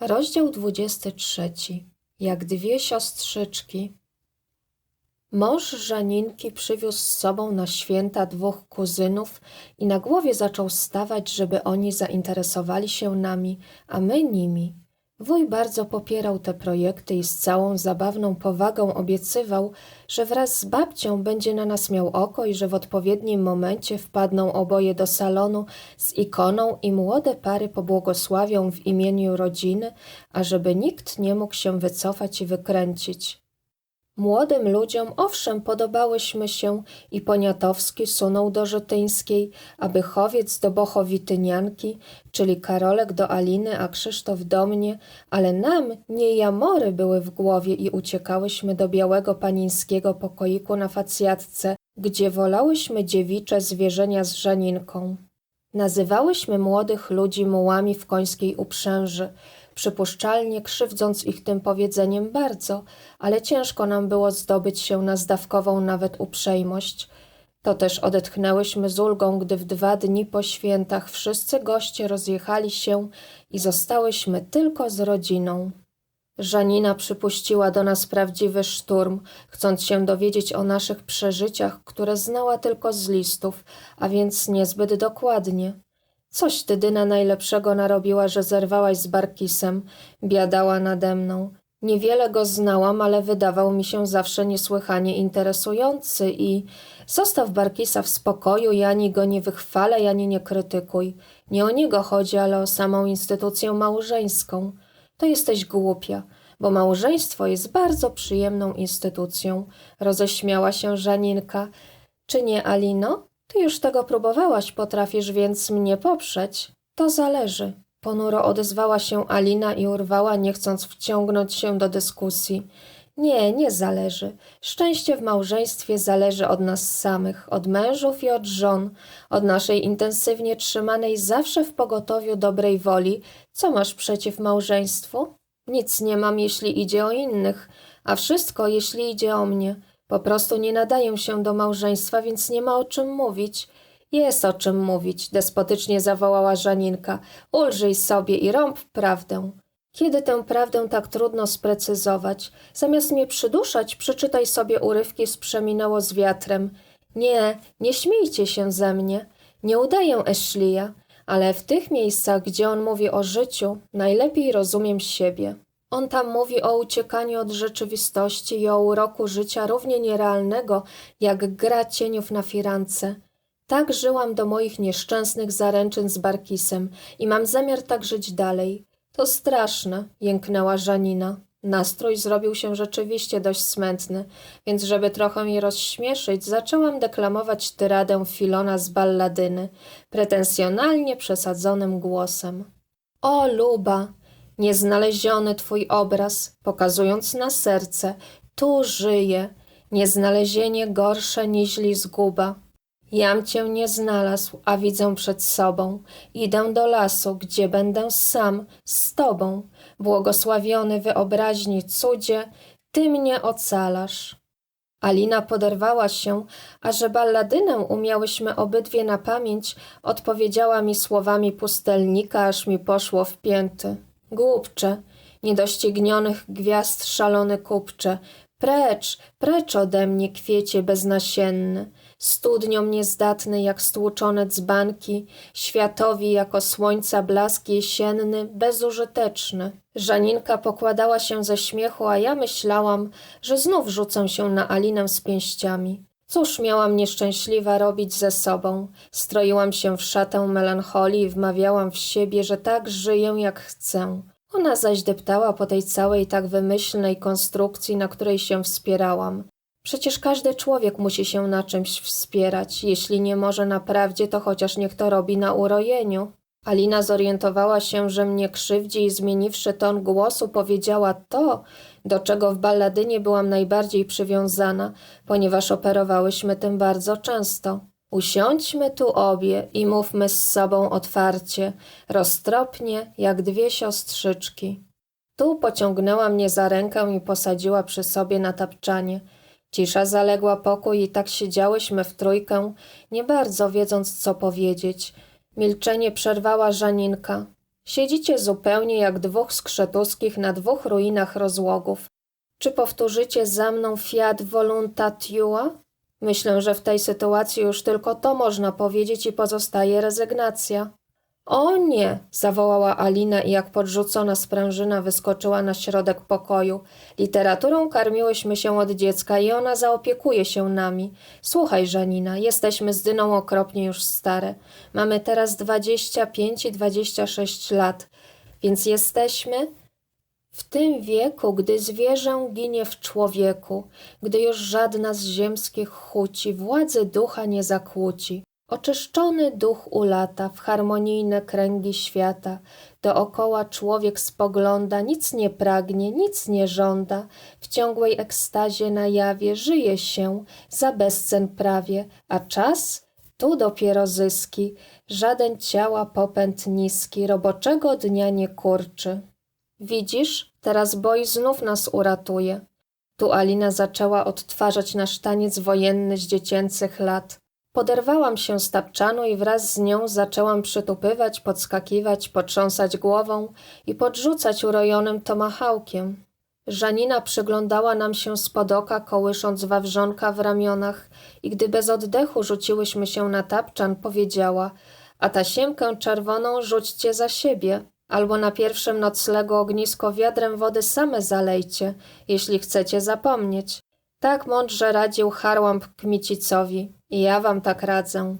Rozdział 23. Jak dwie siostrzyczki. Mąż Żaninki przywiózł z sobą na święta dwóch kuzynów i na głowie zaczął stawać, żeby oni zainteresowali się nami, a my nimi. Wuj bardzo popierał te projekty i z całą zabawną powagą obiecywał, że wraz z babcią będzie na nas miał oko i że w odpowiednim momencie wpadną oboje do salonu z ikoną i młode pary pobłogosławią w imieniu rodziny, ażeby nikt nie mógł się wycofać i wykręcić. Młodym ludziom owszem podobałyśmy się i Poniatowski sunął do Żytyńskiej, a Bychowiec do Bochowitynianki, czyli Karolek do Aliny, a Krzysztof do mnie, ale nam nie jamory były w głowie i uciekałyśmy do białego panińskiego pokoiku na facjatce, gdzie wolałyśmy dziewicze zwierzenia z Żaninką. Nazywałyśmy młodych ludzi mułami w końskiej uprzęży, przypuszczalnie krzywdząc ich tym powiedzeniem bardzo, ale ciężko nam było zdobyć się na zdawkową nawet uprzejmość. To też odetchnęłyśmy z ulgą, gdy w dwa dni po świętach wszyscy goście rozjechali się i zostałyśmy tylko z rodziną. Żanina przypuściła do nas prawdziwy szturm, chcąc się dowiedzieć o naszych przeżyciach, które znała tylko z listów, a więc niezbyt dokładnie. Coś ty, Dyna, najlepszego narobiła, że zerwałaś z Barkisem, biadała nade mną. Niewiele go znałam, ale wydawał mi się zawsze niesłychanie interesujący i zostaw Barkisa w spokoju i ani go nie wychwalaj, ani nie krytykuj. Nie o niego chodzi, ale o samą instytucję małżeńską. To jesteś głupia, bo małżeństwo jest bardzo przyjemną instytucją. Roześmiała się Żaninka. Czy nie, Alino? Ty już tego próbowałaś, potrafisz więc mnie poprzeć. To zależy. Ponuro odezwała się Alina i urwała, nie chcąc wciągnąć się do dyskusji. Nie, nie zależy. Szczęście w małżeństwie zależy od nas samych, od mężów i od żon, od naszej intensywnie trzymanej zawsze w pogotowiu dobrej woli. Co masz przeciw małżeństwu? Nic nie mam, jeśli idzie o innych, a wszystko, jeśli idzie o mnie. Po prostu nie nadaję się do małżeństwa, więc nie ma o czym mówić. Jest o czym mówić, despotycznie zawołała Żaninka. Ulżyj sobie i rąb prawdę. Kiedy tę prawdę tak trudno sprecyzować? Zamiast mnie przyduszać, przeczytaj sobie urywki z Przeminęło z wiatrem. Nie, nie śmiejcie się ze mnie. Nie udaję Eszlija, ale w tych miejscach, gdzie on mówi o życiu, najlepiej rozumiem siebie. On tam mówi o uciekaniu od rzeczywistości i o uroku życia równie nierealnego, jak gra cieniów na firance. Tak żyłam do moich nieszczęsnych zaręczyn z Barkisem i mam zamiar tak żyć dalej. To straszne, jęknęła Żanina. Nastrój zrobił się rzeczywiście dość smętny, więc żeby trochę je rozśmieszyć, zaczęłam deklamować tyradę Filona z balladyny, pretensjonalnie przesadzonym głosem. O, Luba, Nieznaleziony twój obraz, pokazując na serce, tu żyje, nieznalezienie gorsze niźli zguba. Jam cię nie znalazł, a widzę przed sobą. Idę do lasu, gdzie będę sam, z tobą. Błogosławiony wyobraźni cudzie, ty mnie ocalasz. Alina poderwała się, a że balladynę umiałyśmy obydwie na pamięć, odpowiedziała mi słowami pustelnika, aż mi poszło w pięty. Głupcze, niedoścignionych gwiazd szalony kupcze, precz, precz ode mnie, kwiecie beznasienny, studnią niezdatny jak stłuczone dzbanki, światowi jako słońca blask jesienny, bezużyteczny. Żaninka pokładała się ze śmiechu, a ja myślałam, że znów rzucę się na Alinę z pięściami. Cóż miałam nieszczęśliwa robić ze sobą? Stroiłam się w szatę melancholii i wmawiałam w siebie, że tak żyję jak chcę. Ona zaś deptała po tej całej tak wymyślnej konstrukcji, na której się wspierałam. Przecież każdy człowiek musi się na czymś wspierać. Jeśli nie może na prawdzie, to chociaż niech to robi na urojeniu. Alina zorientowała się, że mnie krzywdzi i zmieniwszy ton głosu powiedziała to, do czego w balladynie byłam najbardziej przywiązana, ponieważ operowałyśmy tym bardzo często. Usiądźmy tu obie i mówmy z sobą otwarcie, roztropnie, jak dwie siostrzyczki. Tu pociągnęła mnie za rękę i posadziła przy sobie na tapczanie. Cisza zaległa pokój i tak siedziałyśmy w trójkę, nie bardzo wiedząc co powiedzieć – Milczenie przerwała Żaninka. Siedzicie zupełnie jak dwóch skrzetuskich na dwóch ruinach rozłogów. Czy powtórzycie za mną fiat voluntatua? Myślę, że w tej sytuacji już tylko to można powiedzieć i pozostaje rezygnacja. O nie! zawołała Alina i jak podrzucona sprężyna wyskoczyła na środek pokoju. Literaturą karmiłyśmy się od dziecka i ona zaopiekuje się nami. Słuchaj, Żanina, jesteśmy z Dyną okropnie już stare. Mamy teraz dwadzieścia pięć i dwadzieścia sześć lat, więc jesteśmy w tym wieku, gdy zwierzę ginie w człowieku, gdy już żadna z ziemskich chuci władzy ducha nie zakłóci. Oczyszczony duch ulata w harmonijne kręgi świata, dookoła człowiek spogląda, nic nie pragnie, nic nie żąda, w ciągłej ekstazie na jawie żyje się, za bezcen prawie, a czas? Tu dopiero zyski, żaden ciała popęd niski, roboczego dnia nie kurczy. Widzisz, teraz boj znów nas uratuje. Tu Alina zaczęła odtwarzać nasz taniec wojenny z dziecięcych lat. Poderwałam się z tapczanu i wraz z nią zaczęłam przytupywać, podskakiwać, potrząsać głową i podrzucać urojonym tomahawkiem. Żanina przyglądała nam się spod oka, kołysząc wawrzonka w ramionach i gdy bez oddechu rzuciłyśmy się na tapczan, powiedziała a tasiemkę czerwoną rzućcie za siebie, albo na pierwszym noclegu ognisko wiadrem wody same zalejcie, jeśli chcecie zapomnieć. Tak mądrze radził Harłamb Kmicicowi ja wam tak radzę.